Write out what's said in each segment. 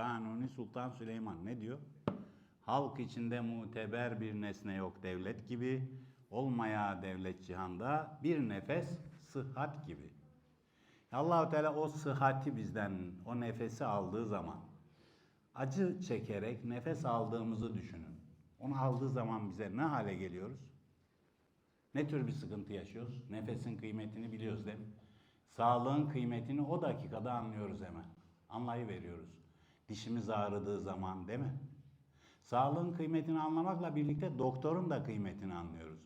Kanuni Sultan Süleyman ne diyor? Halk içinde muteber bir nesne yok devlet gibi, olmaya devlet cihanda bir nefes sıhhat gibi. Allahu Teala o sıhhati bizden, o nefesi aldığı zaman acı çekerek nefes aldığımızı düşünün. Onu aldığı zaman bize ne hale geliyoruz? Ne tür bir sıkıntı yaşıyoruz? Nefesin kıymetini biliyoruz değil mi? Sağlığın kıymetini o dakikada anlıyoruz hemen. Anlayıveriyoruz. Dişimiz ağrıdığı zaman değil mi? Sağlığın kıymetini anlamakla birlikte doktorun da kıymetini anlıyoruz.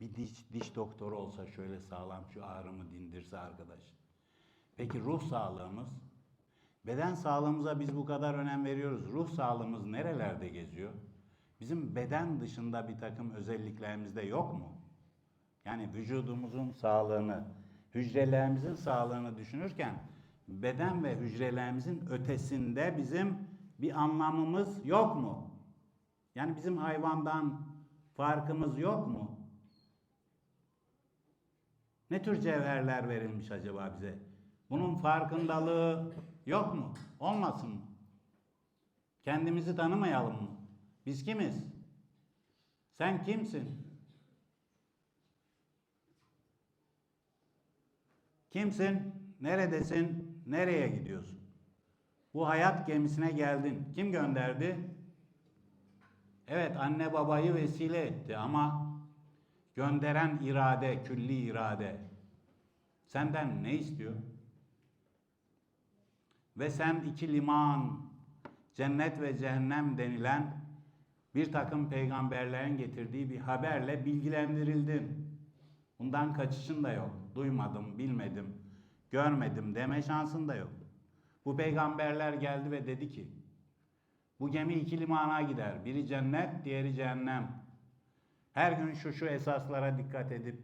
Bir diş, diş doktoru olsa şöyle sağlam şu ağrımı dindirse arkadaş. Peki ruh sağlığımız? Beden sağlığımıza biz bu kadar önem veriyoruz. Ruh sağlığımız nerelerde geziyor? Bizim beden dışında bir takım özelliklerimizde yok mu? Yani vücudumuzun sağlığını, hücrelerimizin sağlığını düşünürken beden ve hücrelerimizin ötesinde bizim bir anlamımız yok mu? Yani bizim hayvandan farkımız yok mu? Ne tür cevherler verilmiş acaba bize? Bunun farkındalığı yok mu? Olmasın mı? Kendimizi tanımayalım mı? Biz kimiz? Sen kimsin? Kimsin? Neredesin? Nereye gidiyorsun? Bu hayat gemisine geldin. Kim gönderdi? Evet anne babayı vesile etti ama gönderen irade, külli irade. Senden ne istiyor? Ve sen iki liman, cennet ve cehennem denilen bir takım peygamberlerin getirdiği bir haberle bilgilendirildin. Bundan kaçışın da yok. Duymadım, bilmedim, görmedim deme şansın da yok. Bu peygamberler geldi ve dedi ki, bu gemi iki limana gider. Biri cennet, diğeri cehennem. Her gün şu şu esaslara dikkat edip,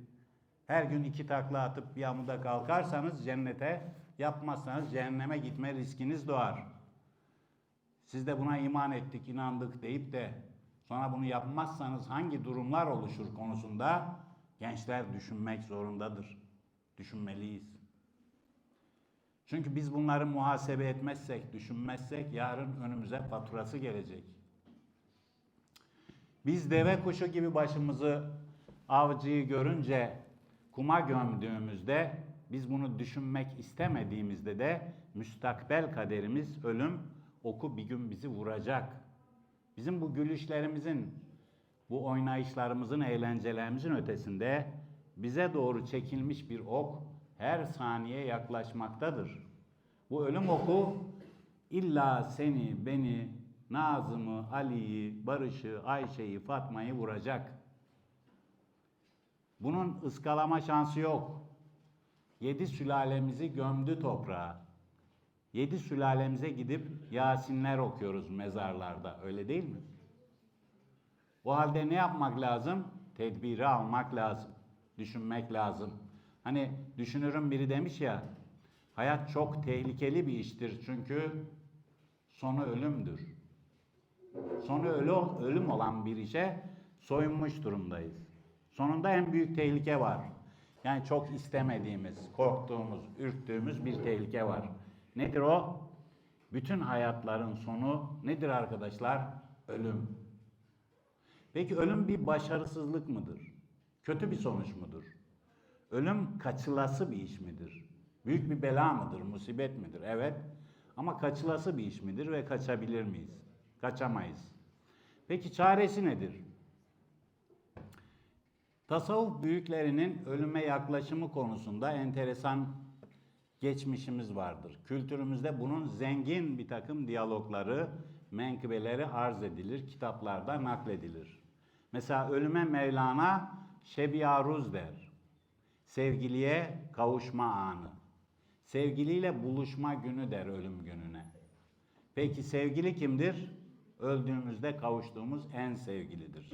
her gün iki takla atıp bir amuda kalkarsanız cennete, yapmazsanız cehenneme gitme riskiniz doğar. Siz de buna iman ettik, inandık deyip de sonra bunu yapmazsanız hangi durumlar oluşur konusunda gençler düşünmek zorundadır. Düşünmeliyiz. Çünkü biz bunları muhasebe etmezsek, düşünmezsek yarın önümüze faturası gelecek. Biz deve kuşu gibi başımızı avcıyı görünce kuma gömdüğümüzde biz bunu düşünmek istemediğimizde de müstakbel kaderimiz ölüm oku bir gün bizi vuracak. Bizim bu gülüşlerimizin, bu oynayışlarımızın, eğlencelerimizin ötesinde bize doğru çekilmiş bir ok her saniye yaklaşmaktadır. Bu ölüm oku illa seni, beni, Nazım'ı, Ali'yi, Barış'ı, Ayşe'yi, Fatma'yı vuracak. Bunun ıskalama şansı yok. Yedi sülalemizi gömdü toprağa. Yedi sülalemize gidip Yasinler okuyoruz mezarlarda. Öyle değil mi? O halde ne yapmak lazım? Tedbiri almak lazım. Düşünmek lazım. Hani düşünürüm biri demiş ya, hayat çok tehlikeli bir iştir çünkü sonu ölümdür. Sonu ölü, ölüm olan bir işe soyunmuş durumdayız. Sonunda en büyük tehlike var. Yani çok istemediğimiz, korktuğumuz, ürktüğümüz bir tehlike var. Nedir o? Bütün hayatların sonu nedir arkadaşlar? Ölüm. Peki ölüm bir başarısızlık mıdır? Kötü bir sonuç mudur? Ölüm kaçılası bir iş midir? Büyük bir bela mıdır, musibet midir? Evet. Ama kaçılası bir iş midir ve kaçabilir miyiz? Kaçamayız. Peki çaresi nedir? Tasavvuf büyüklerinin ölüme yaklaşımı konusunda enteresan geçmişimiz vardır. Kültürümüzde bunun zengin bir takım diyalogları, menkıbeleri arz edilir, kitaplarda nakledilir. Mesela ölüme Mevlana şebiyaruz der. Sevgiliye kavuşma anı. Sevgiliyle buluşma günü der ölüm gününe. Peki sevgili kimdir? Öldüğümüzde kavuştuğumuz en sevgilidir.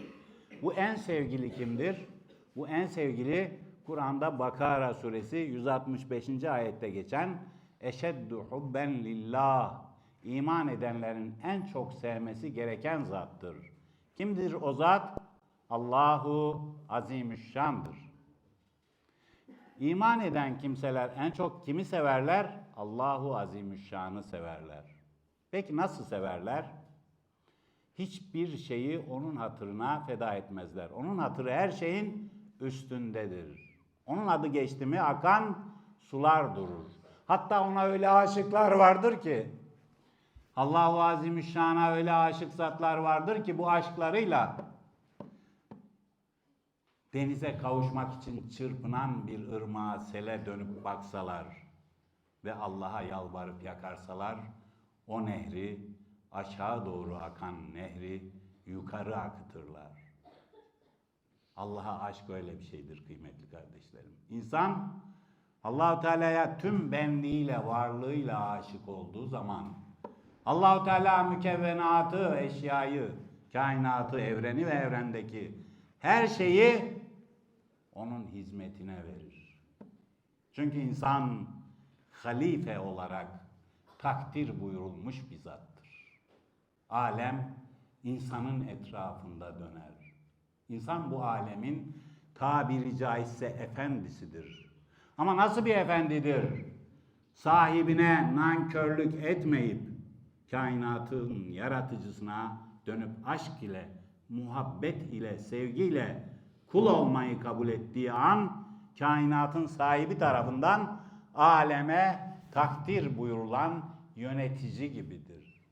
Bu en sevgili kimdir? Bu en sevgili Kur'an'da Bakara suresi 165. ayette geçen eşeddu hubben lillah iman edenlerin en çok sevmesi gereken zattır. Kimdir o zat? Allahu Azimüşşan'dır. İman eden kimseler en çok kimi severler? Allahu Azimüşşan'ı severler. Peki nasıl severler? Hiçbir şeyi onun hatırına feda etmezler. Onun hatırı her şeyin üstündedir. Onun adı geçti mi akan sular durur. Hatta ona öyle aşıklar vardır ki Allahu Azimüşşan'a öyle aşık zatlar vardır ki bu aşklarıyla denize kavuşmak için çırpınan bir ırmağa sele dönüp baksalar ve Allah'a yalvarıp yakarsalar o nehri aşağı doğru akan nehri yukarı akıtırlar. Allah'a aşk öyle bir şeydir kıymetli kardeşlerim. İnsan Allahu Teala'ya tüm benliğiyle, varlığıyla aşık olduğu zaman Allahu Teala mükevvenatı, eşyayı, kainatı, evreni ve evrendeki her şeyi onun hizmetine verir. Çünkü insan halife olarak takdir buyurulmuş bir zattır. Alem insanın etrafında döner. İnsan bu alemin tabiri caizse efendisidir. Ama nasıl bir efendidir? Sahibine nankörlük etmeyip kainatın yaratıcısına dönüp aşk ile, muhabbet ile, sevgiyle kul olmayı kabul ettiği an kainatın sahibi tarafından aleme takdir buyurulan yönetici gibidir.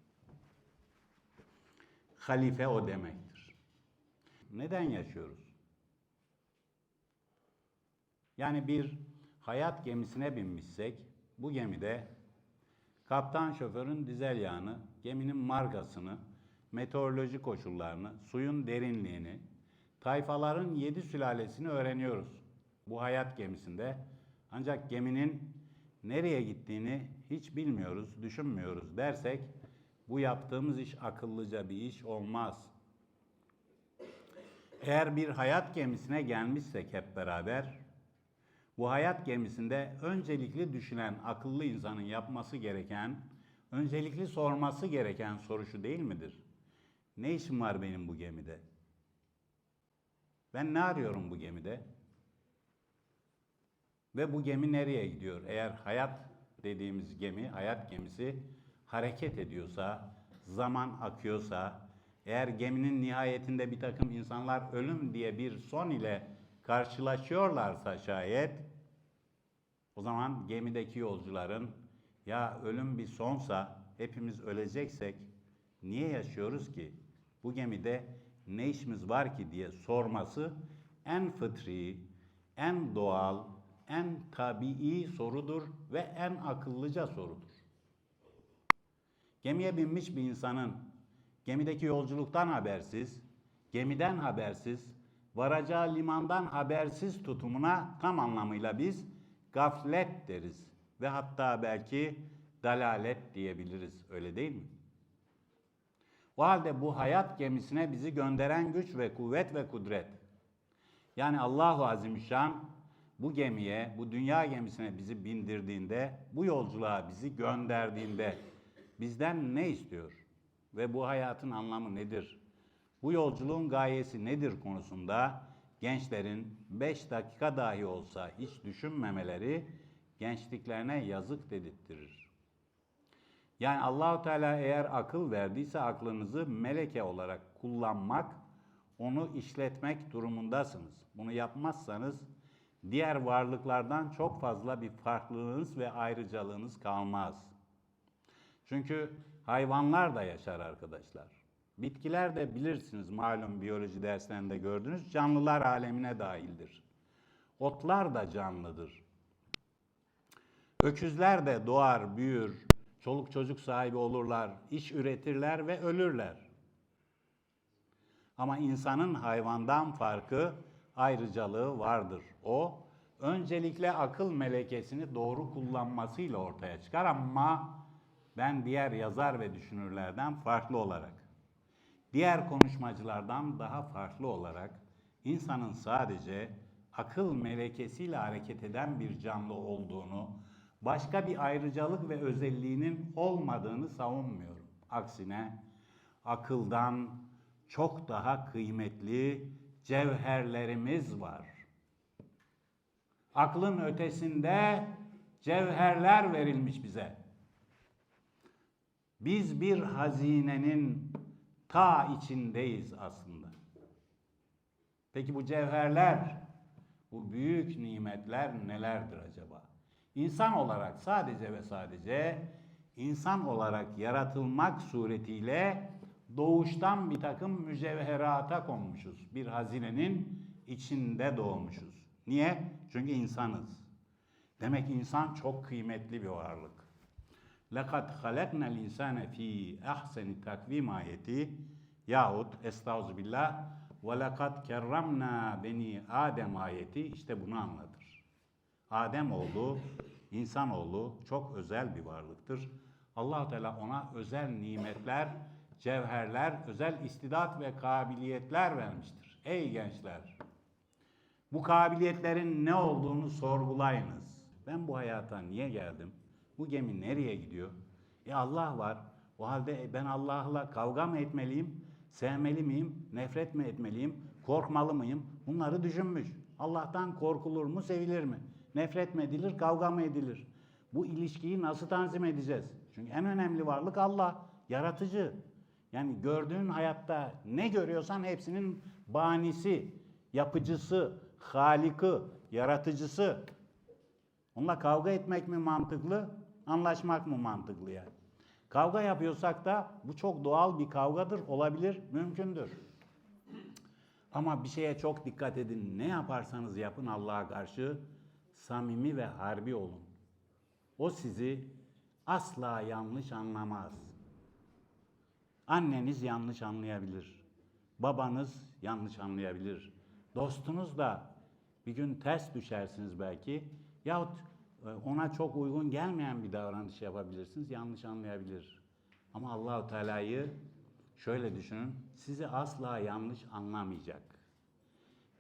Halife o demektir. Neden yaşıyoruz? Yani bir hayat gemisine binmişsek bu gemide kaptan şoförün dizel yağını, geminin markasını, meteoroloji koşullarını, suyun derinliğini, tayfaların yedi sülalesini öğreniyoruz. Bu hayat gemisinde ancak geminin nereye gittiğini hiç bilmiyoruz, düşünmüyoruz dersek bu yaptığımız iş akıllıca bir iş olmaz. Eğer bir hayat gemisine gelmişsek hep beraber bu hayat gemisinde öncelikli düşünen akıllı insanın yapması gereken, öncelikli sorması gereken soru şu değil midir? Ne işim var benim bu gemide? Ben ne arıyorum bu gemide? Ve bu gemi nereye gidiyor? Eğer hayat dediğimiz gemi, hayat gemisi hareket ediyorsa, zaman akıyorsa, eğer geminin nihayetinde bir takım insanlar ölüm diye bir son ile karşılaşıyorlarsa şayet, o zaman gemideki yolcuların ya ölüm bir sonsa, hepimiz öleceksek niye yaşıyoruz ki? Bu gemide ne işimiz var ki diye sorması en fıtri, en doğal, en tabii sorudur ve en akıllıca sorudur. Gemiye binmiş bir insanın gemideki yolculuktan habersiz, gemiden habersiz, varacağı limandan habersiz tutumuna tam anlamıyla biz gaflet deriz ve hatta belki dalalet diyebiliriz. Öyle değil mi? O halde bu hayat gemisine bizi gönderen güç ve kuvvet ve kudret. Yani Allahu Azimüşşan bu gemiye, bu dünya gemisine bizi bindirdiğinde, bu yolculuğa bizi gönderdiğinde bizden ne istiyor? Ve bu hayatın anlamı nedir? Bu yolculuğun gayesi nedir konusunda gençlerin 5 dakika dahi olsa hiç düşünmemeleri gençliklerine yazık dedirttirir. Yani Allahu Teala eğer akıl verdiyse aklınızı meleke olarak kullanmak, onu işletmek durumundasınız. Bunu yapmazsanız diğer varlıklardan çok fazla bir farklılığınız ve ayrıcalığınız kalmaz. Çünkü hayvanlar da yaşar arkadaşlar. Bitkiler de bilirsiniz malum biyoloji derslerinde gördünüz canlılar alemine dahildir. Otlar da canlıdır. Öküzler de doğar, büyür, çoluk çocuk sahibi olurlar, iş üretirler ve ölürler. Ama insanın hayvandan farkı, ayrıcalığı vardır. O, öncelikle akıl melekesini doğru kullanmasıyla ortaya çıkar ama ben diğer yazar ve düşünürlerden farklı olarak, diğer konuşmacılardan daha farklı olarak insanın sadece akıl melekesiyle hareket eden bir canlı olduğunu, başka bir ayrıcalık ve özelliğinin olmadığını savunmuyorum. Aksine akıldan çok daha kıymetli cevherlerimiz var. Aklın ötesinde cevherler verilmiş bize. Biz bir hazinenin ta içindeyiz aslında. Peki bu cevherler, bu büyük nimetler nelerdir acaba? İnsan olarak sadece ve sadece insan olarak yaratılmak suretiyle doğuştan bir takım mücevherata konmuşuz. Bir hazinenin içinde doğmuşuz. Niye? Çünkü insanız. Demek insan çok kıymetli bir varlık. لَقَدْ خَلَقْنَا الْاِنْسَانَ ف۪ي اَحْسَنِ takvim ayeti yahut estağfirullah وَلَقَدْ كَرَّمْنَا beni Adem ayeti işte bunu anlatır. Adem oğlu, insanoğlu çok özel bir varlıktır. allah Teala ona özel nimetler, cevherler, özel istidat ve kabiliyetler vermiştir. Ey gençler! Bu kabiliyetlerin ne olduğunu sorgulayınız. Ben bu hayata niye geldim? Bu gemi nereye gidiyor? E Allah var. O halde ben Allah'la kavga mı etmeliyim? Sevmeli miyim? Nefret mi etmeliyim? Korkmalı mıyım? Bunları düşünmüş. Allah'tan korkulur mu, sevilir mi? Nefret mi edilir, kavga mı edilir? Bu ilişkiyi nasıl tanzim edeceğiz? Çünkü en önemli varlık Allah, yaratıcı. Yani gördüğün hayatta ne görüyorsan hepsinin banisi, yapıcısı, haliki, yaratıcısı. Onunla kavga etmek mi mantıklı, anlaşmak mı mantıklı yani? Kavga yapıyorsak da bu çok doğal bir kavgadır, olabilir, mümkündür. Ama bir şeye çok dikkat edin. Ne yaparsanız yapın Allah'a karşı samimi ve harbi olun. O sizi asla yanlış anlamaz. Anneniz yanlış anlayabilir. Babanız yanlış anlayabilir. Dostunuz da bir gün ters düşersiniz belki. Yahut e, ona çok uygun gelmeyen bir davranış yapabilirsiniz. Yanlış anlayabilir. Ama Allahu Teala'yı şöyle düşünün. Sizi asla yanlış anlamayacak.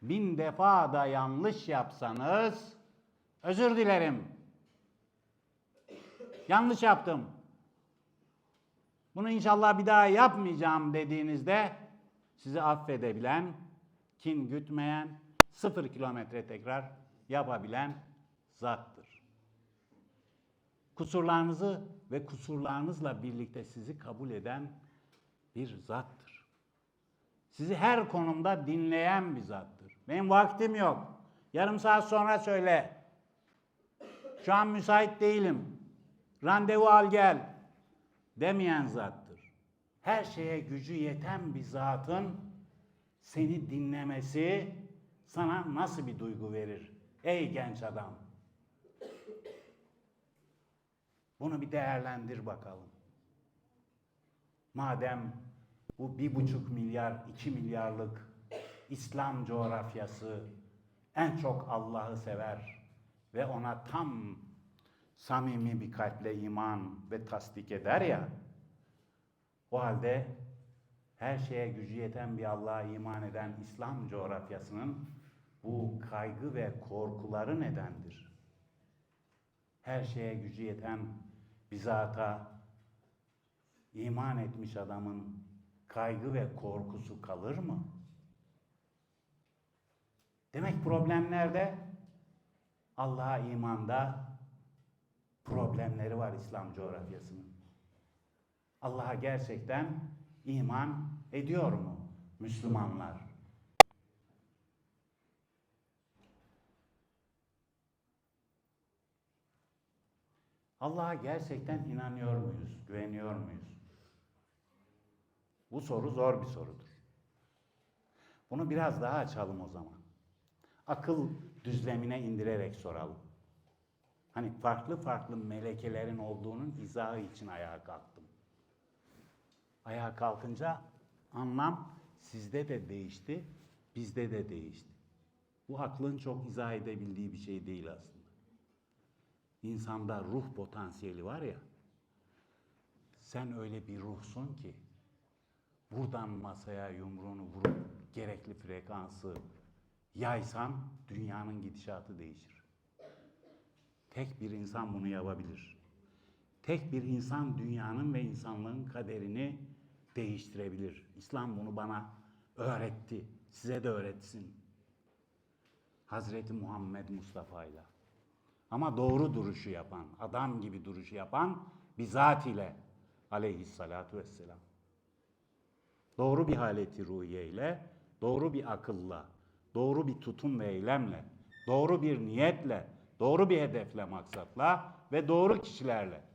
Bin defa da yanlış yapsanız özür dilerim. Yanlış yaptım. Bunu inşallah bir daha yapmayacağım dediğinizde sizi affedebilen, kin gütmeyen, sıfır kilometre tekrar yapabilen zattır. Kusurlarınızı ve kusurlarınızla birlikte sizi kabul eden bir zattır. Sizi her konumda dinleyen bir zattır. Benim vaktim yok. Yarım saat sonra söyle. Şu an müsait değilim. Randevu al gel demeyen zattır. Her şeye gücü yeten bir zatın seni dinlemesi sana nasıl bir duygu verir? Ey genç adam. Bunu bir değerlendir bakalım. Madem bu bir buçuk milyar, iki milyarlık İslam coğrafyası en çok Allah'ı sever ve ona tam samimi bir kalple iman ve tasdik eder ya, o halde her şeye gücü yeten bir Allah'a iman eden İslam coğrafyasının bu kaygı ve korkuları nedendir? Her şeye gücü yeten bir zata iman etmiş adamın kaygı ve korkusu kalır mı? Demek problem nerede? Allah'a imanda problemleri var İslam coğrafyasının. Allah'a gerçekten iman ediyor mu Müslümanlar? Allah'a gerçekten inanıyor muyuz? Güveniyor muyuz? Bu soru zor bir sorudur. Bunu biraz daha açalım o zaman. Akıl düzlemine indirerek soralım. Hani farklı farklı melekelerin olduğunun izahı için ayağa kalktım. Ayağa kalkınca anlam sizde de değişti, bizde de değişti. Bu aklın çok izah edebildiği bir şey değil aslında. İnsanda ruh potansiyeli var ya, sen öyle bir ruhsun ki, buradan masaya yumruğunu vurup gerekli frekansı yaysan dünyanın gidişatı değişir. Tek bir insan bunu yapabilir. Tek bir insan dünyanın ve insanlığın kaderini değiştirebilir. İslam bunu bana öğretti. Size de öğretsin. Hazreti Muhammed Mustafa ile. Ama doğru duruşu yapan, adam gibi duruşu yapan bir zat ile. aleyhissalatu vesselam. Doğru bir haleti ruhiye ile, doğru bir akılla, doğru bir tutum ve eylemle, doğru bir niyetle, doğru bir hedefle maksatla ve doğru kişilerle